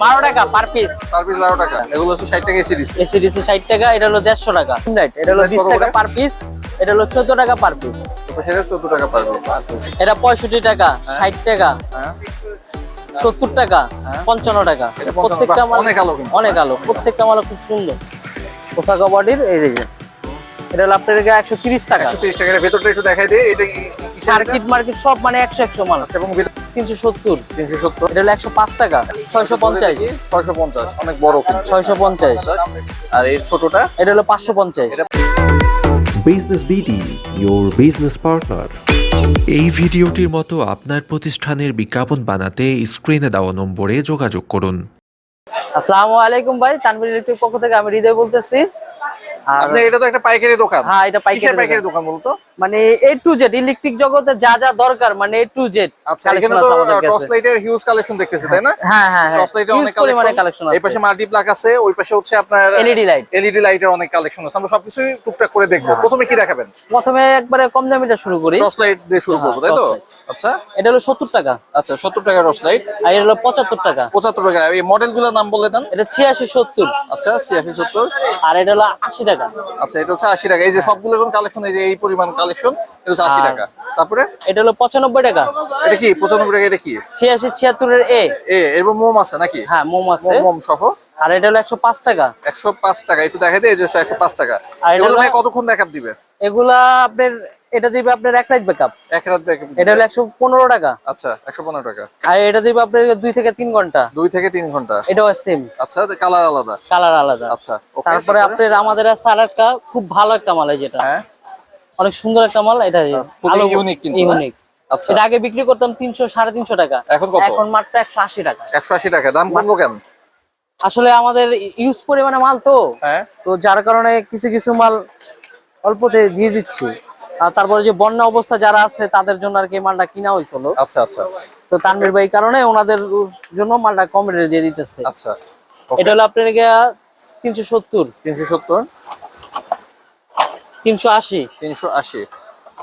বারো টাকা per piece per piece বারো টাকা। এগুলো হচ্ছে ষাট টাকা সিরিজ এসিডিসি ষাট টাকা এটা হলো দেড়শো টাকা। এটা হলো বিশ টাকা পার পিস এটা হলো চোদ্দ টাকা পার পিস সেটা চোদ্দ টাকা পার পিস এটা পঁয়ষট্টি টাকা ষাট টাকা হ্যাঁ। সত্তর টাকা পঞ্চান্ন টাকা। প্রত্যেকটা মাল অনেক আলো অনেক আলো। প্রত্যেকটা মাল খুব সুন্দর। পোশাকা বডির এই যে এটা হলো আপনার একশো তিরিশ টাকা। একশো তিরিশ টাকার ভেতরটা একটু দেখাই দিই এটা কি সার্কিট মার্কেট সব মানে একশো একশো মাল। আচ্ছা এবং ভিতর তিনশো সত্তর। তিনশো সত্তর। এটা হলো একশো পাঁচ টাকা। ছয়শো পঞ্চাশ। ছয়শো পঞ্চাশ অনেক বড় কিন্তু। ছয়শো পঞ্চাশ। আর এই ছোটটা? এটা হলো পাঁচশো পঞ্চাশ। Business BD your business partner এই ভিডিওটির মতো আপনার প্রতিষ্ঠানের বিজ্ঞাপন বানাতে স্ক্রিনে দেওয়া নম্বরে যোগাযোগ করুন। আসসালামু আলাইকুম ভাই তানভীর ইলেকট্রিক পক্ষ থেকে আমি হৃদয় বলতেছি। আর আপনার এটা তো একটা পাইকারি দোকান হ্যাঁ এটা পাইকারি পাইকারি। দোকান বলতো মানে এ টু জেড ইলেকট্রিক জগতে যা যা দরকার মানে এ টু জেড আচ্ছা এখানে তো টর্চ লাইটের হিউজ কালেকশন দেখতেছি তাই না? হ্যাঁ হ্যাঁ হ্যাঁ টর্চ লাইটের Huge অনেক কালেকশন কালেকশন এই পাশে আছে। মাল্টি প্লাগ আছে ওই পাশে হচ্ছে আপনার LED light। এলইডি লাইটের অনেক কালেকশন আছে। আমরা সবকিছুই টুকটাক করে দেখব। প্রথমে কি দেখাবেন? প্রথমে একবারে কম দামিটা শুরু করি। টর্চ লাইট দিয়ে শুরু করব তাই তো? আচ্ছা। এটা হলো সত্তর টাকা। আচ্ছা সত্তর টাকা টর্চ লাইট আর এটা হলো পঁচাত্তর টাকা। পঁচাত্তর টাকা। এই মডেলগুলোর নাম বলে দেন। এটা ছিয়াশি সত্তর। আচ্ছা সিএফি সত্তর। আর এটা হলো আশি টাকা। আচ্ছা এটা হচ্ছে আশি টাকা। এই যে সবগুলো কালেকশন এই যে এই পরিমাণ কালেকশন এটা হচ্ছে আশি টাকা। তারপরে? এটা হলো পঁচানব্বই টাকা। এটা কি? পঁচানব্বই টাকা এটা কি? ছিয়াশি ছিয়াত্তরের এ। এ এরপর মোম আছে নাকি? হ্যাঁ মোম আছে। মোম সহ। আর এটা হলো একশো পাঁচ টাকা। একশো পাঁচ টাকা একটু দেখা দেয় একশো পাঁচ টাকা। আর এগুলো ভাই কতক্ষণ ব্যাকআপ দিবে? এগুলা আপনার এটা দিবে আপনার এক রাত ব্যাকআপ এক রাত ব্যাকআপ এটা হলো একশো পনেরো টাকা। আচ্ছা একশো পনেরো টাকা। আর এটা দিবে আপনার দুই থেকে তিন ঘণ্টা। দুই থেকে তিন ঘণ্টা। এটাও সেম আচ্ছা কালার আলাদা। কালার আলাদা। আচ্ছা তারপরে আপনার আমাদের আছে আর একটা খুব ভালো একটা মাল যেটা। হ্যাঁ? অনেক সুন্দর একটা মাল এটা খুবই আলো unique কিন্তু, ইউনিক আচ্ছা। এটা আগে বিক্রি করতাম তিনশো সাড়ে তিনশো টাকা। এখন কত? এখন মাত্র একশো আশি টাকা। একশো আশি টাকা দাম কমলো কেন? আসলে আমাদের ইউজ পরিমাণে মাল তো। হ্যাঁ। তো যার কারণে কিছু কিছু মাল অল্পতে দিয়ে দিচ্ছি। আর তারপরে যে বন্যা অবস্থা যারা আছে তাদের জন্য আর কি মালটা কিনা হয়েছিল আচ্ছা আচ্ছা। তো তানভীর ভাই কারণে ওনাদের জন্য মালটা কম রেটে দিয়ে দিতেছে। আচ্ছা। এটা হলো আপনার তিনশো সত্তর। তিনশো সত্তর। তিনশো আশি। তিনশো আশি।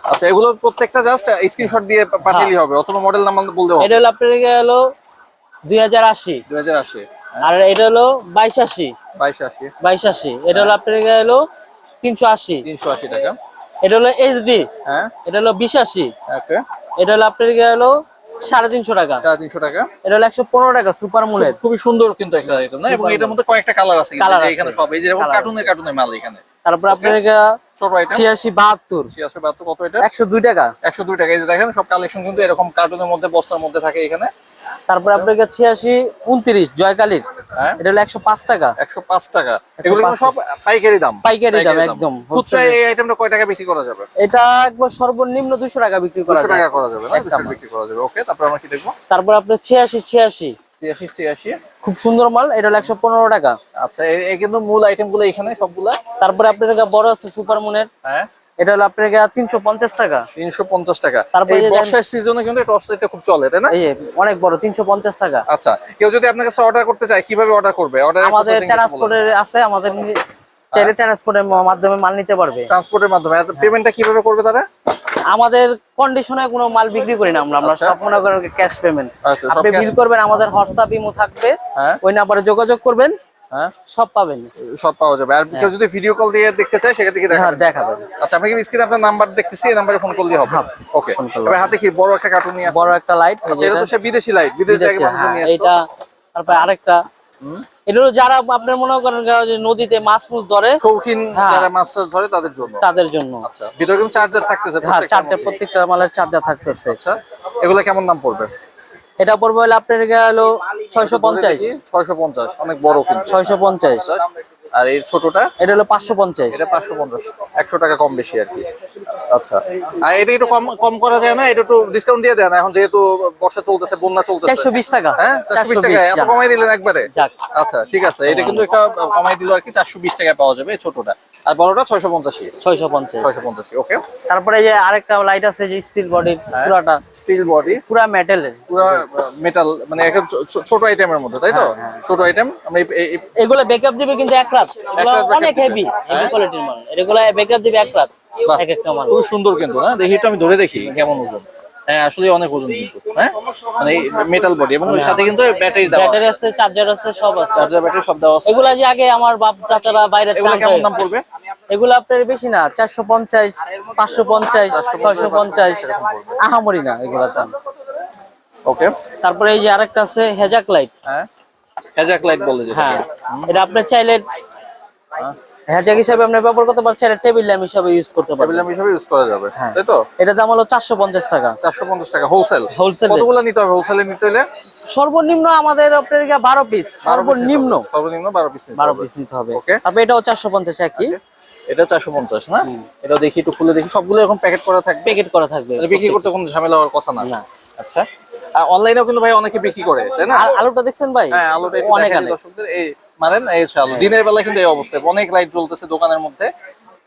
আচ্ছা এগুলো প্রত্যেকটা জাস্ট স্ক্রিনশট দিয়ে পাঠালেই হবে অথবা মডেল নাম্বার বলতে হবে। এটা হলো আপনার হলো দুই হাজার আশি। দুই হাজার আশি আর এটা হলো বাইশ আশি। বাইশ আশি। বাইশ আশি। এটা হলো আপনার হলো তিনশো আশি। তিনশো আশি টাকা। এটা হলো এইচডি হ্যাঁ। এটা হলো বিশ আশি। এটা হলো আপনার হলো সাড়ে তিনশো টাকা। সাড়ে তিনশো টাকা। এটা হলো একশো পনেরো টাকা সুপার মুলের খুবই সুন্দর কিন্তু একটা item না? এবং এটার মধ্যে কয়েকটা কালার আছে আছে। এখানে সব এই যে Colour কার্টুনে কার্টুনে মাল এখানে। তারপর আপনার ছোট আইটেম ছিয়াশি বাহাত্তর। ছিয়াশি বাহাত্তর কত এটা? একশো দুই টাকা। একশো দুই টাকা। এই যে দেখেন সব কালেকশন কিন্তু এরকম কার্টুনের মধ্যে বস্তার মধ্যে থাকে এখানে। তারপর আপনার ছিয়াশি উনত্রিশ জয়কালীর। হ্যাঁ। এটা হলো একশো পাঁচ টাকা। একশো পাঁচ টাকা। এগুলো সব পাইকারি দাম। পাইকারি দাম, একদম। খুচরা এই আইটেমটা কয় টাকা বিক্রি করা যাবে? এটা একবার সর্বনিম্ন দুশো টাকা বিক্রি করা দুশো যায়। টাকা করা যাবে না? একদম। দুশো বিক্রি করা যাবে। ওকে তারপর আমরা কি দেখব? তারপর আপনার ছিয়াশি ছিয়াশি। ছিয়াশি ছিয়াশি। খুব সুন্দর মাল এটা হলো একশো পনেরো টাকা। আচ্ছা এই- কিন্তু মূল আইটেমগুলো এখানে সবগুলা। তারপরে আপনার বড় আছে সুপার মুনের হ্যাঁ। এটা হলো আপনার তিনশো পঞ্চাশ টাকা। তিনশো পঞ্চাশ টাকা। তারপরে বর্ষার সিজনে কিন্তু এটা খুব চলে তাই না? অনেক বড় তিনশো পঞ্চাশ টাকা। আচ্ছা কেউ যদি আপনার কাছে অর্ডার করতে চায় কীভাবে অর্ডার করবে? অর্ডার আমাদের ট্রান্সপোর্টের আছে আমাদের চাইলে ট্রান্সপোর্টের মাধ্যমে মাল নিতে পারবে। ট্রান্সপোর্টের মাধ্যমে পেমেন্টটা কীভাবে করবে তারা? আমাদের কন্ডিশনে কোনো মাল বিক্রি করি না আমরা। আমরা আচ্ছা। সব মনে করেন ক্যাশ পেমেন্ট আচ্ছা, আপনি বিল করবেন আমাদের হোয়াটসঅ্যাপ ইমো থাকবে। হ্যাঁ। ওই নাম্বারে যোগাযোগ করবেন। হ্যাঁ। সব পাবেন। সব পাওয়া যাবে। আর কেউ যদি ভিডিও কল দিয়ে দেখতে চায় হ্যাঁ দেখাবেন। আচ্ছা স্ক্রিনে আপনার নাম্বার দেখতেছি এই নাম্বারে ফোন করলে হবে। হ্যাঁ, ওকে হাতে কি বড় একটা কার্টুন নিয়ে বড় একটা লাইট আচ্ছা এটা তো সে বিদেশি লাইট বিদেশ থেকে মানুষ হ্যাঁ, নিয়ে এটা তারপরে আরেকটা। এটা হলো যারা আপনার মনে করেন নদীতে মাছ মুছ ধরে শৌখিন হ্যাঁ। যারা মাছ ধরে তাদের জন্য। তাদের জন্য। আচ্ছা ভিতরে কিন্তু চার্জার থাকতেছে হ্যাঁ চার্জার প্রত্যেকটা মালের চার্জার থাকতেছে। আচ্ছা এগুলো কেমন দাম পড়বে? এটা পড়বে হলো আপনার গেল ছয়শো পঞ্চাশ। ছয়শো পঞ্চাশ অনেক বড় ছয়শো পঞ্চাশ। আর এর ছোটটা? এটা হলো পাঁচশো পঞ্চাশ। এটা পাঁচশো পঞ্চাশ। একশো টাকা কম বেশি আর কি। আচ্ছা। আর এটা একটু কম কম করা যায় না? এটা একটু ডিসকাউন্ট দিয়ে দেন। এখন যেহেতু বর্ষা চলতেছে বন্যা চলতেছে। চারশো বিশ টাকা। হ্যাঁ? চারশো বিশ টাকা। এত কমাই দিলেন একবারে। আচ্ছা ঠিক আছে। এটা কিন্তু একটা কমাই দিল আর কি। চারশো বিশ টাকায় পাওয়া যাবে এই ছোটটা। আর বড়টা ছয়শো পঞ্চাশি ছয়শো পঞ্চাশ। ছয়শো পঞ্চাশি ওকে তারপরে যে আরেকটা লাইট আছে যে স্টিল হ্যাঁ। পুরাটা। স্টিল বডি পুরা মেটালের পুরো মেটাল মানে একটা ছোট আইটেমের মধ্যে তাই তো? হ্যাঁ, ছোট আইটেম আমরা এগুলো ব্যাকআপ দিবে কিন্তু এক রাত। অনেক হেভি হেভি হ্যাঁ? কোয়ালিটির মাল। এগুলো ব্যাকআপ দিবে এক রাত। এক একটা মাল। খুব সুন্দর কিন্তু না? দেখি একটু আমি ধরে দেখি কেমন ওজন। হ্যাঁ আসলে অনেক ওজন কিন্তু হ্যাঁ? মানে মেটাল বডি এবং ওর সাথে কিন্তু ব্যাটারি দেওয়া ব্যাটারি আছে। চার্জার আছে সব আছে। চার্জার ব্যাটারি সব দেওয়া আছে। এগুলা যে আগে আমার বাপ চাচারা বাইরে এগুলো কেমন দাম পড়বে? এগুলো আপনার বেশি না চারশো পঞ্চাশ পাঁচশো পঞ্চাশ ছয়শো পঞ্চাশ আহামরি না এগুলোর দাম। ওকে তারপরে এই যে আরেকটা আছে হেজাক লাইট হ্যাঁ হ্যাজাক লাইট বলে যেটা হ্যাঁ এটা আপনি চাইলে হেজাক হিসাবে আপনি ব্যবহার করতে পারছেন এটা টেবিল ল্যাম্প হিসাবে ইউজ করতে টেবিল পারবেন ল্যাম্প হিসেবে ইউজ করা যাবে। হ্যাঁ। তাই তো? এটা দাম হলো চারশো পঞ্চাশ টাকা। চারশো পঞ্চাশ টাকা হোলসেল rate। কতগুলো নিতে হবে? হোলসেলে নিতে হলে? সর্বনিম্ন আমাদের আপনার এদিকে বারো পিস সর্বনিম্ন। সর্বনিম্ন বারো পিস বারো পিস নিতে হবে. তারপরে এটাও চারশো পঞ্চাশ একই? এটা চারশো পঞ্চাশ না এটা দেখি একটু খুলে দেখি। সবগুলো এরকম প্যাকেট করা থাকবে? প্যাকেট করা থাকবে। বিক্রি করতে কোনো ঝামেলা হওয়ার কথা না। না। আচ্ছা। আর অনলাইনেও কিন্তু ভাই অনেকে বিক্রি করে তাই না? আলুটা দেখছেন ভাই? হ্যাঁ আলোটা একটু অনেক দেখাই দর্শকদের। এই মারেন এই হচ্ছে আলো। দিনের বেলা কিন্তু এই অবস্থায় অনেক লাইট জ্বলতেছে দোকানের মধ্যে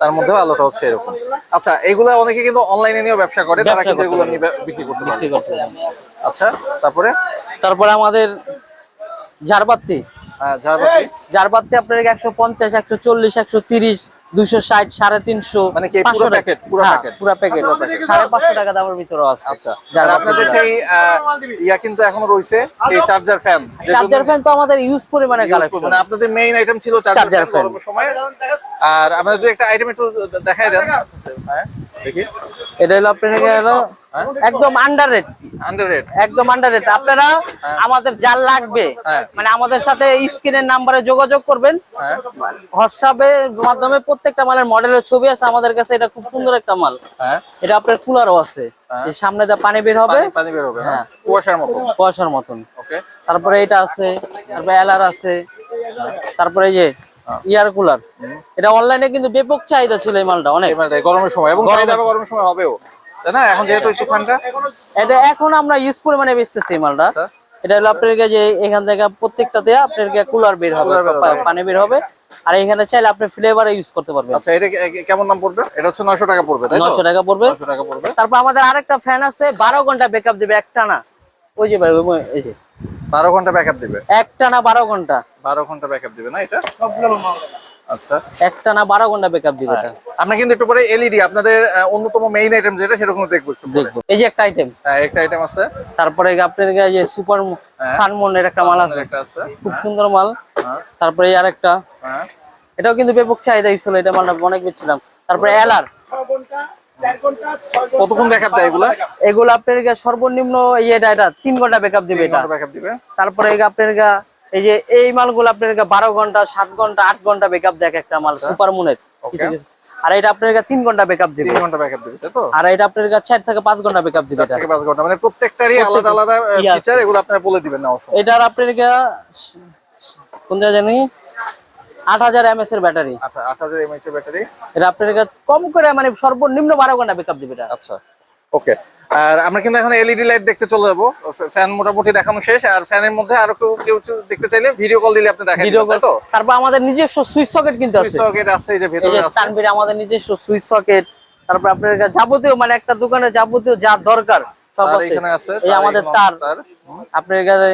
তার মধ্যেও আলোটা হচ্ছে এরকম। আচ্ছা এগুলা অনেকে কিন্তু অনলাইনে নিয়েও ব্যবসা করে তারা কিন্তু এগুলো নিয়ে বিক্রি করতে পারে। আচ্ছা তারপরে? তারপরে আমাদের ঝাড়বাতি। হ্যাঁ ঝাড়বাতি। ঝাড়বাতি আপনার একশো পঞ্চাশ একশো চল্লিশ একশো তিরিশ দুশো ষাট সাড়ে তিনশো মানে কি পুরো পাঁচশো প্যাকেট, পুরো প্যাকেট? পুরো প্যাকেট সাড়ে পাঁচশো টাকা দামের ভিতরে আছে। আচ্ছা। আপনাদের সেই আহ, ইয়া কিন্তু এখনও রয়েছে এই চার্জার ফ্যান চার্জার ফ্যান তো আমাদের ইউজ পরিমাণে কালেকশন মানে আপনাদের মেইন আইটেম ছিল চার্জার ফ্যান সময়। আর আমাদের দু একটা আইটেম একটু দেখাই দেন। হ্যাঁ। দেখি। এটা হলো আপনার একদম আন্ডার রেট আন্ডার রেট একদম আন্ডার রেট আপনারা আমাদের যার লাগবে হ্যাঁ। মানে আমাদের সাথে স্ক্রিনের নাম্বারে যোগাযোগ করবেন। হ্যাঁ। হোয়াটসঅ্যাপের মাধ্যমে প্রত্যেকটা মালের মডেলের ছবি আছে। আমাদের কাছে এটা খুব সুন্দর একটা মাল। হ্যাঁ। এটা আপনার কুলারও আছে। সামনে দিয়ে পানি বের হবে পানি পানি বের হবে হ্যাঁ। হ্যাঁ। কুয়াশার মতো। কুয়াশার মতন। ওকে তারপরে এটা আছে তারপরে এলার আছে। তারপরে এই যে ইয়ার কুলার। এটা অনলাইনে কিন্তু ব্যাপক চাহিদা ছিল এই মালটা অনেক। গরমের সময় এবং চাহিদা গরমের সময় হবেও। তাই না? এখন যেহেতু একটু ঠান্ডা এটা এখন আমরা ইউজ পরিমাণে বেচতেছি মালটা। আচ্ছা। এটা হলো আপনার যে এখান থেকে প্রত্যেকটাতে আপনার কুলার বের হবে পানি বের হবে। আর এখানে চাইলে আপনি ফ্লেভারে ইউজ করতে পারবেন। আচ্ছা এটা কেমন দাম পড়বে? এটা হচ্ছে নয়শো টাকা পড়বে তাই তো? নশো টাকা পড়বে। নয়শো টাকা পড়বে। তারপর আমাদের আরেকটা ফ্যান আছে বারো ঘণ্টা ব্যাকআপ দিবে একটা না ওই যে ভাই ওই যে। বারো ঘণ্টা ব্যাকআপ দিবে? একটা না বারো ঘণ্টা। বারো ঘণ্টা ব্যাকআপ দিবে না এটা? আচ্ছা। একটা না বারো ঘণ্টা ব্যাকআপ দিবে এটা। আমরা কিন্তু একটু পরে এলইডি আপনাদের অন্যতম মেইন আইটেম যেটা সেরকম দেখব একটু। দেখব। এই যে একটা আইটেম হ্যাঁ, একটা আইটেম আছে। তারপরে আপনার এই যে সুপার সানমনের একটা মাল আছে। একটা আছে। খুব সুন্দর মাল। হ্যাঁ। তারপরে এই আরেকটা। হ্যাঁ। এটাও কিন্তু ব্যাপক চাহিদা ছিল এটা মালটা অনেক বেচছিলাম। তারপরে এলার কতক্ষণ ব্যাকআপ দেয় এগুলা? এগুলো আপনার গা সর্বনিম্ন ইয়েটা এটা তিন ঘণ্টা ব্যাকআপ দিবে এটা। ব্যাকআপ দিবে। তারপরে এই আপনার গা এই যে এই মালগুলো আপনার গা বারো ঘণ্টা সাত ঘণ্টা আট ঘণ্টা ব্যাকআপ দেখ একটা মাল সুপার মুনের কিছু কিছু। আর এটা আপনার গা তিন ঘণ্টা ব্যাকআপ দিবে। তিন ঘণ্টা ব্যাকআপ দিবে তো? আর এটা আপনার গা চার থেকে পাঁচ ঘণ্টা ব্যাকআপ দিবে এটা। থেকে পাঁচ ঘণ্টা মানে প্রত্যেকটারই আলাদা আলাদা ফিচার এগুলো আপনারা বলে দিবেন না অবশ্য এটার আপনার কোন জায়গা জানি? আট হাজার এমএস এর ব্যাটারি। আচ্ছা আট হাজার এমএইচ এর ব্যাটারি। এটা আপনার গা কম করে মানে সর্বনিম্ন বারো ঘণ্টা ব্যাকআপ দিবে এটা। আচ্ছা ওকে আর আমরা কিন্তু এখন এলইডি লাইট দেখতে চলে যাব। ফ্যান মোটামুটি দেখানো শেষ আর ফ্যানের মধ্যে আরও কেউ কেউ কিছু দেখতে চাইলে ভিডিও কল দিলে আপনি দেখাই ভিডিও দিবেন তো? তারপর আমাদের নিজস্ব সুইচ সকেট কিন্তু সুইচ সকেট আছে এই যে ভেতরে আছে। তানভীর আমাদের নিজস্ব সুইচ সকেট তারপর আপনার কাছে যাবতীয় মানে একটা দোকানে যাবতীয় যা দরকার সব আছে। এখানে আছে এই আমাদের তার। তার। আপনার কাছে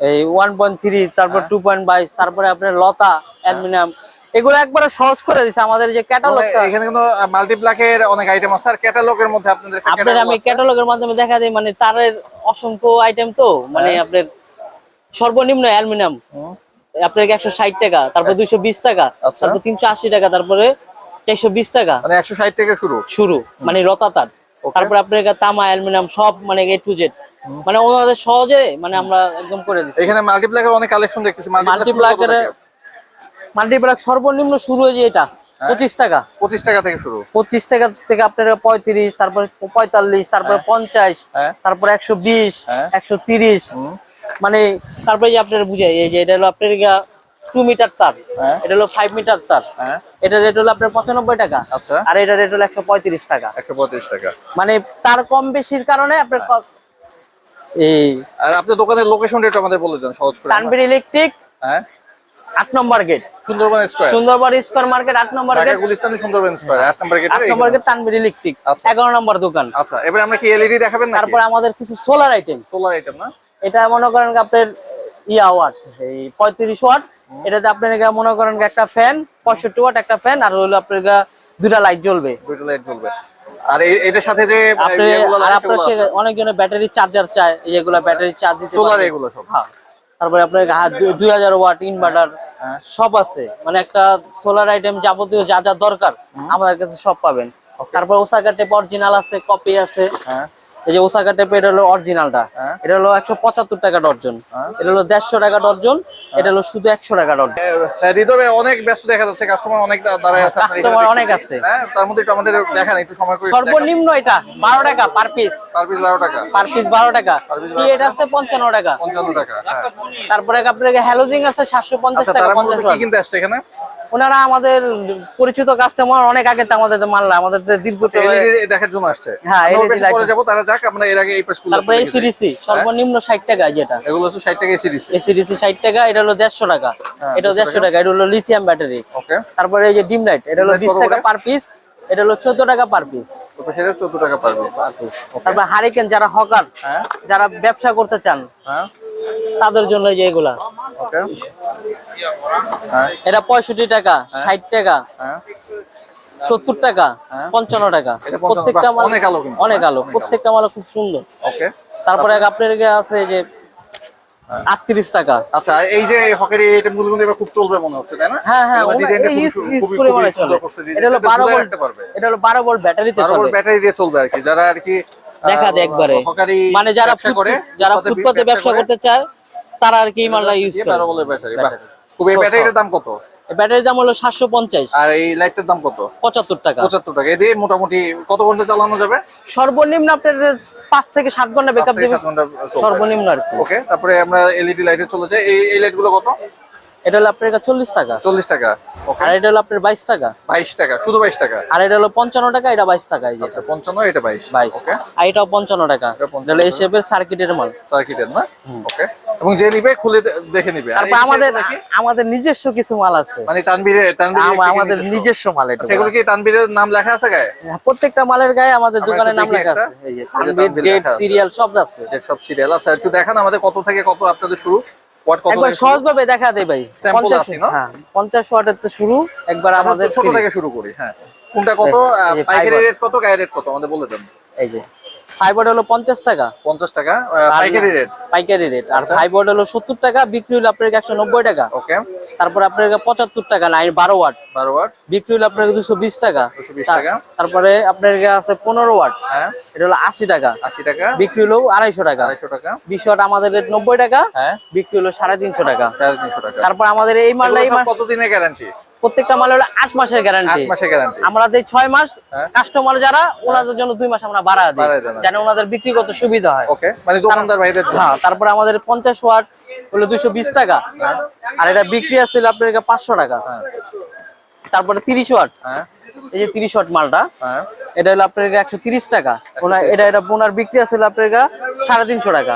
এই ওয়ান পয়েন্ট থ্রি তারপর হ্যাঁ। টু পয়েন্ট বাইশ তারপরে আপনার লতা অ্যালুমিনিয়াম এগুলো একবারে সহজ করে দিছে আমাদের যে মানে ক্যাটালগটা এখানে কিন্তু মাল্টিপ্লাকের অনেক আইটেম আছে আর ক্যাটালগের মধ্যে আপনাদের আপনার আমি ক্যাটালগের মাধ্যমে দেখা যায় মানে তারের অসংখ্য আইটেম তো মানে হ্যাঁ। আপনার সর্বনিম্ন অ্যালুমিনিয়াম। আপনার একশো ষাট টাকা তারপর দুইশো বিশ টাকা আচ্ছা। তারপর তিনশো আশি টাকা তারপরে চারশো বিশ টাকা। মানে একশো ষাট থেকে শুরু। শুরু মানে রতাতার তারপর আপনার তামা অ্যালুমিনিয়াম সব মানে এ টু জেড মানে ওনাদের সহজে মানে আমরা একদম করে দিচ্ছি। এখানে মাল্টিপ্লাকের অনেক কালেকশন দেখতেছি মাল্টিপ্লাকের মাল্টিপ্লাক সর্বনিম্ন শুরু হয়েছে এটা হ্যাঁ। পঁচিশ টাকা। পঁচিশ টাকা থেকে শুরু। পঁচিশ টাকা থেকে আপনার পঁয়ত্রিশ তারপরে পঁয়তাল্লিশ তারপরে পঞ্চাশ হ্যাঁ। তারপরে একশো বিশ হ্যাঁ। একশো তিরিশ। মানে তারপরে যে আপনার বুঝাই এই যে এটা হলো আপনার টু মিটার তার। হ্যাঁ। এটা হলো ফাইভ মিটার তার। হ্যাঁ। এটা রেট হলো আপনার পঁচানব্বই টাকা। আচ্ছা। আর এটা রেট হলো একশো পঁয়ত্রিশ টাকা। একশো পঁয়ত্রিশ টাকা। মানে তার কম বেশির কারণে আপনার এই আর আপনার দোকানের লোকেশনটা একটু আমাদের বলে দেন সহজ করে। তানভীর ইলেকট্রিক হ্যাঁ? আট নম্বর gate Sundarban square Sundarban square market আট নম্বর গেট গুলিস্তানে সুন্দরবন স্কোয়ার আট নম্বর গেটে আট নম্বর গেট তানভীর ইলেকট্রিক আচ্ছা। নম্বর দোকান। আচ্ছা এবারে আমরা কি এলইডি দেখাবেন তারপরে আমাদের কিছু সোলার আইটেম সোলার আইটেম না? এটা মনে করেন আপনার ইয়া ওয়াট এই পঁয়ত্রিশ ওয়াট এটাতে আপনার মনে করেন একটা ফ্যান পঁয়ষট্টি ওয়াট একটা ফ্যান আর হলো আপনার দুটা লাইট জ্বলবে। দুইটা লাইট জ্বলবে। আর এটার সাথে যে অনেকজনের ব্যাটারি চার্জার চায় যেগুলো ব্যাটারি চার্জ দিতে সোলার এগুলো সব। হ্যাঁ। তারপরে আপনার দুই হাজার ওয়াট ইনভার্টার হ্যাঁ। সব আছে। মানে একটা সোলার আইটেম যাবতীয় যা যা দরকার আমাদের কাছে সব পাবেন। তারপর ওসাকা টেপ অরিজিনাল আছে কপি আছে। হ্যাঁ। এই যে ওসাকা টেপ এটা হলো অরিজিনালটা হ্যাঁ। এটা হলো একশো পঁচাত্তর টাকা ডর্জন এটা হলো দেড়শো টাকা ডর্জন এটা হলো শুধু একশো টাকা ডর্জন হ্যাঁ, হৃদয় অনেক ব্যস্ত দেখা যাচ্ছে। কাস্টমার অনেক দাঁড়ায় আছে এখানে। অনেক আছে। হ্যাঁ তার মধ্যে একটু আমাদের দেখান একটু সময় করে সর্বনিম্ন এটা বারো টাকা পার পিস পার পিস বারো টাকা। পার পিস বারো টাকা। কি এটা আছে পঞ্চান্ন টাকা। পঞ্চান্ন টাকা হ্যাঁ। তারপরে আপনার হ্যালোজিং আছে সাতশো পঞ্চাশ আচ্ছা টাকা পঞ্চাশ কিনতে আসছে এখানে? ওনারা আমাদের পরিচিত কাস্টমার অনেক আগে আমাদের মানলা আমাদের দীর্ঘ দেখার জন্য আসছে। হ্যাঁ, পরে যাব তারা যাক আমরা এর আগে এই তারপরে সর্বনিম্ন ষাট টাকা যেটা। এগুলো হচ্ছে ষাট টাকা ষাট টাকা এটা হলো দেড়শো টাকা। হ্যাঁ, এটা দেড়শো টাকা। এটা হলো লিথিয়াম ব্যাটারি ওকে তারপরে এই যে ডিম লাইট এটা হলো Dim light বিশ কত টাকা করে? পার পিস এটা হলো চোদ্দ টাকা পার পিস সেটা চোদ্দ টাকা পারবে তারপর হারিকেন যারা হকার হ্যাঁ। যারা ব্যবসা করতে চান হ্যাঁ। তাদের জন্য যে এগুলা। হ্যাঁ। এটা পঁয়ষট্টি টাকা ষাট টাকা সত্তর টাকা। পঞ্চান্ন টাকা। প্রত্যেকটা মাল অনেক আলো অনেক আলো প্রত্যেকটা মাল খুব সুন্দর। তারপরে আপনার আছে যে আটত্রিশ টাকা। আচ্ছা এই যে হকারি এটা গুলো কিন্তু এবার খুব চলবে মনে হচ্ছে তাই না? হ্যাঁ হ্যাঁ ডিজাইনটা খুব খুব। সুন্দর করছে এটা হলো এটা বারো ঝুলায় ভোল্ট পারবে। এটা হলো বারো ভোল্ট ব্যাটারিতে চলবে 12 ভোল্ট ব্যাটারি দিয়ে চলবে আর কি। যারা আর কি দেখা দে একবারে। হকারি মানে যারা ব্যবসা করে যারা ফুটপাতে ব্যবসা করতে চায় তারা আর কি মাল্লা ইউজ করে বারো বলে ব্যাটারি বাহ। খুব এই ব্যাটারির দাম কত? ব্যাটারির দাম হলো সাতশো পঞ্চাশ। আর এই লাইটটার দাম কত? পঁচাত্তর টাকা। পঁচাত্তর টাকা। এ দিয়ে মোটামুটি কত ঘণ্টা চালানো যাবে? সর্বনিম্ন আপনার পাঁচ থেকে সাত ঘণ্টা বেকআপ দেবে। সর্বনিম্ন আর কি। ওকে তারপরে আমরা এলইডি লাইটে চলে যাই। এই এই লাইটগুলো কত? এটা হলো আপনার চল্লিশ টাকা। চল্লিশ টাকা। আর এটা হলো আপনার বাইশ টাকা। বাইশ টাকা শুধু বাইশ টাকা? আর এটা হলো পঞ্চান্ন টাকা এটা বাইশ টাকা আচ্ছা পঞ্চান্ন এটা বাইশ। বাইশ। আর এটাও পঞ্চান্ন টাকা। এটা 55 এটা হলো এই শেপের সার্কিটের মাল। সার্কিটের না? ওকে এবং যে নিবে খুলে দেখে নিবে। তারপর আমাদের নিজস্ব কিছু মাল আছে। মানে তানবীরের কি আমাদের নিজস্ব? মাল এটা। আচ্ছা এগুলো কি তানবীরের নাম লেখা আছে গায়ে? প্রত্যেকটা মালের গায়ে আমাদের দোকানের নাম লেখা আছে। এই যে। সিরিয়াল সব আছে। সব সিরিয়াল আচ্ছা একটু দেখান আমাদের কত থেকে কত আপনাদের শুরু। একবার থেকে সহজ ভাবে দেখা দেয় ভাই। পঞ্চাশ আছে না? হ্যাঁ পঞ্চাশ ওয়াটের তো শুরু। একবার আমাদের ছোট থেকে শুরু করি হ্যাঁ। কোনটা কত? পাইকারি রেট কত গায়ে রেট কত আমাদের বলে দেন। এই যে। ফাইবার হলো পঞ্চাশ টাকা। পঞ্চাশ টাকা পাইকারি রেট পাইকারি রেট আর আচ্ছা। ফাইবার হলো সত্তর টাকা বিক্রি হলো আপনার একশো নব্বই টাকা। ওকে। তারপর আপনার পঁচাত্তর টাকা নাই বারো ওয়াট বারো ওয়াট বিক্রি হলো আপনার দুশো বিশ টাকা। টাকা। তারপরে আপনার আছে পনেরো ওয়াট হ্যাঁ। এটা হলো আশি টাকা। আশি টাকা। বিক্রি হলো আড়াইশো টাকা। আড়াইশো টাকা। বিশ ওয়াট আমাদের রেট নব্বই টাকা। হ্যাঁ। বিক্রি হলো সাড়ে তিনশো টাকা। সাড়ে তিনশো টাকা। তারপর আমাদের এই মালটা এই মাল কতদিনের গ্যারান্টি প্রত্যেকটা মাল হলো আট মাসের গ্যারান্টি মাসের গ্যারান্টি আমরা দেই ছয় মাস হ্যাঁ। কাস্টমার যারা ওনাদের জন্য দুই মাস আমরা বাড়া দিই। যেন ওনাদের বিক্রি করতে সুবিধা হয়। ওকে মানে দোকানদার ভাইদের হ্যাঁ তারপরে আমাদের পঞ্চাশ ওয়াট হলো দুইশো বিশ টাকা। আর এটা বিক্রি আছে আপনার পাঁচশো টাকা। হ্যাঁ। তারপরে তিরিশ ওয়াট। হ্যাঁ। এই যে তিরিশ ওয়াট মালটা হ্যাঁ। এটা হলো আপনার একশো তিরিশ টাকা। ওনার এটা এটা ওনার বিক্রি আছে আপনার সাড়ে তিনশো টাকা।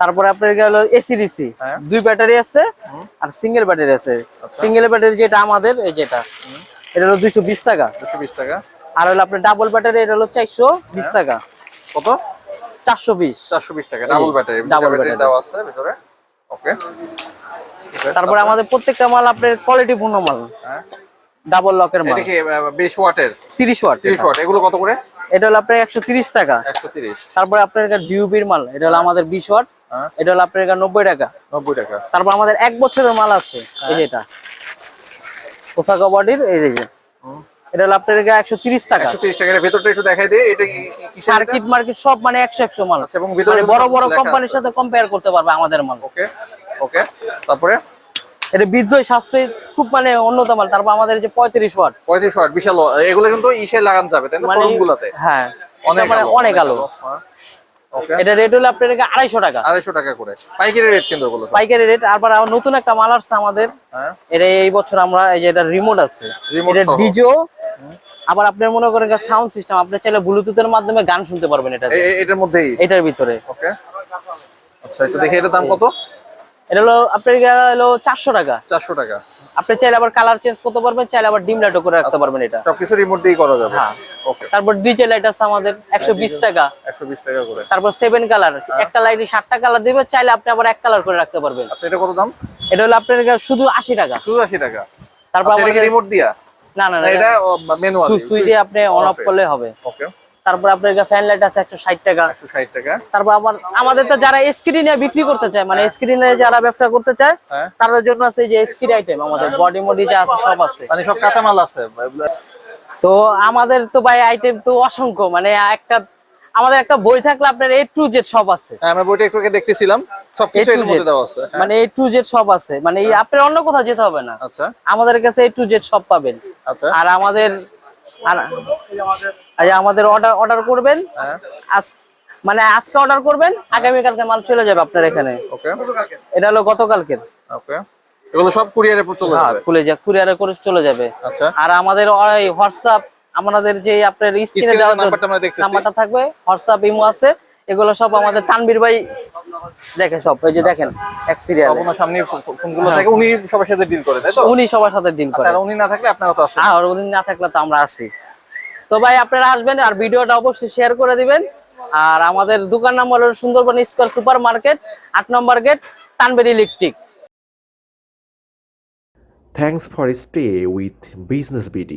তারপরে আপনার হলো এসিডিসি হ্যাঁ। দুই ব্যাটারি আছে আর সিঙ্গেল ব্যাটারি আছে। সিঙ্গেল ব্যাটারি যেটা আমাদের এই যেটা। এটা হলো দুইশো বিশ টাকা। দুশো বিশ টাকা। আর হলো আপনার ডাবল ব্যাটারি এটা হলো চারশো বিশ হ্যাঁ। টাকা। কত? চারশো বিশ। চারশো বিশ টাকা ডাবল ব্যাটারি। Double battery. দেওয়া আছে ভিতরে। ওকে তারপরে আমাদের প্রত্যেকটা মাল আপনার কোয়ালিটি পূর্ণ মাল। হ্যাঁ। ডাবল লকের মাল। এটা কি বিশ ওয়াটের। তিরিশ ওয়াট তিরিশ ওয়াট। এগুলো কত করে? এটা হলো আপনার একশো তিরিশ টাকা। একশো তিরিশ। তারপরে আপনার ডিউবির মাল। এটা হলো আমাদের বিশ ওয়াট। হ্যাঁ এটা হলো আপনার নব্বই টাকা। নব্বই টাকা। তারপর আমাদের এক বছরের মাল আছে এই যে এটা। পোশাক বডির এই যে এটা হলো আপনার একশো তিরিশ টাকা। একশো তিরিশ টাকা ভেতরটা একটু দেখাই দিই এটা কি সার্কিট মার্কেট সব মানে একশো একশো মাল। আচ্ছা, এবং ভিতরে মানে বড় বড় কোম্পানির সাথে কম্পেয়ার করতে পারবে আমাদের মাল। ওকে ওকে তারপরে? এটা বিদ্যুৎ সাশ্রয়ী খুব মানে উন্নত মাল। তারপর আমাদের যে পঁয়ত্রিশ ওয়াট। পঁয়ত্রিশ ওয়াট বিশাল। এগুলো কিন্তু ইসে লাগান যাবে তাই না? মানে শোরুম গুলাতে হ্যাঁ অনেক মানে আলো, অনেক আলো। ওকে এটা রেট হলো আপনার আড়াইশো টাকা। আড়াইশো টাকা করে। পাইকারি রেট কিন্তু পাইকারি রেট আবার নতুন একটা মাল আসছে আমাদের। হ্যাঁ। এটা এই বছর আমরা এই যে এটা রিমোট আছে। Remote এটা ডিজো আবার আপনার মনে করেন সাউন্ড সিস্টেম আপনি চাইলে ব্লুটুথের মাধ্যমে গান শুনতে পারবেন এটা। এটার মধ্যেই? এটার ভিতরে। ওকে আচ্ছা একটু দেখি এটার দাম কত? এটা হলো আপনার হলো চারশো টাকা। চারশো টাকা। আপনি চাইলে আবার কালার চেঞ্জ করতে পারবেন চাইলে আবার ডিম লাইটও করে রাখতে পারবেন এটা। সবকিছু রিমোট দিয়েই করা যাবে। হ্যাঁ। ওকে তারপর ডিজে লাইট আছে আমাদের একশো বিশ টাকা। একশো বিশ টাকা করে। তারপর সেভেন কালার একটা লাইটে সাতটা কালার দিবে চাইলে আপনি আবার এক কালার করে রাখতে পারবেন। আচ্ছা এটা কত দাম? এটা হলো আপনার শুধু আশি টাকা। শুধু আশি টাকা। তারপর আচ্ছা আমাদের রিমোট দিয়া? না না না এটা ম্যানুয়াল সুইচে আপনি অন অফ করলে হবে। ওকে তারপর আপনার ফ্যান লাইট আছে একশো ষাট টাকা। 160 টাকা। তারপর আবার আমাদের তো যারা স্ক্রিনে বিক্রি করতে চায় মানে স্ক্রিনে যারা ব্যবসা করতে চায় হ্যাঁ। তাদের জন্য আছে এই যে স্ক্রিন আইটেম আমাদের বডি মডি যা আছে সব আছে। মানে সব কাঁচামাল আছে। তো আমাদের তো ভাই আইটেম তো অসংখ্য মানে একটা আমাদের একটা বই থাকলে আপনার এ টু জেড সব আছে। হ্যাঁ, আমরা বইটা একটু আগে দেখতেছিলাম সবকিছু এর মধ্যে দেওয়া আছে হ্যাঁ, মানে এ টু জেড সব আছে মানে আপনার অন্য কোথাও যেতে হবে না। আচ্ছা। আমাদের কাছে এ টু জেড সব পাবেন। আচ্ছা। আর আমাদের আর আর আমাদের অর্ডার অর্ডার করবেন? হ্যাঁ। মানে আজকে অর্ডার করবেন আগামী কালকে মাল চলে যাবে আপনার এখানে। ওকে। এটা হলো গতকালকের। ওকে। এগুলো সব কুরিয়ারে চলে হ্যাঁ যাবে? খুলে যা কুরিয়ারে করে চলে যাবে। আচ্ছা। আর আমাদের হোয়াটসঅ্যাপ আমাদের যে আপনার স্ক্রিনে দেওয়ার নাম্বারটা আমরা দেখতেছি। নাম্বারটা থাকবে হোয়াটসঅ্যাপ ইমো আছে এগুলো সব আমাদের তানবীর ভাই দেখেন সব এই যে দেখেন এক সিরিয়াল আপনার সামনে ফোনগুলো থাকে উনি সবার সাথে ডিল করে তাই তো? উনি সবার সাথে ডিল আচ্ছা করে। আর উনি না থাকলে আপনারা তো আছেন। আর উনি না থাকলে তো আমরা আছি। তো ভাই, আপনারা আসবেন আর ভিডিওটা অবশ্যই শেয়ার করে দিবেন আর আমাদের দোকান নাম হলো সুন্দরবন স্কোয়ার সুপার মার্কেট আট নম্বর gate, Tanvir electric thanks for stay with business BD.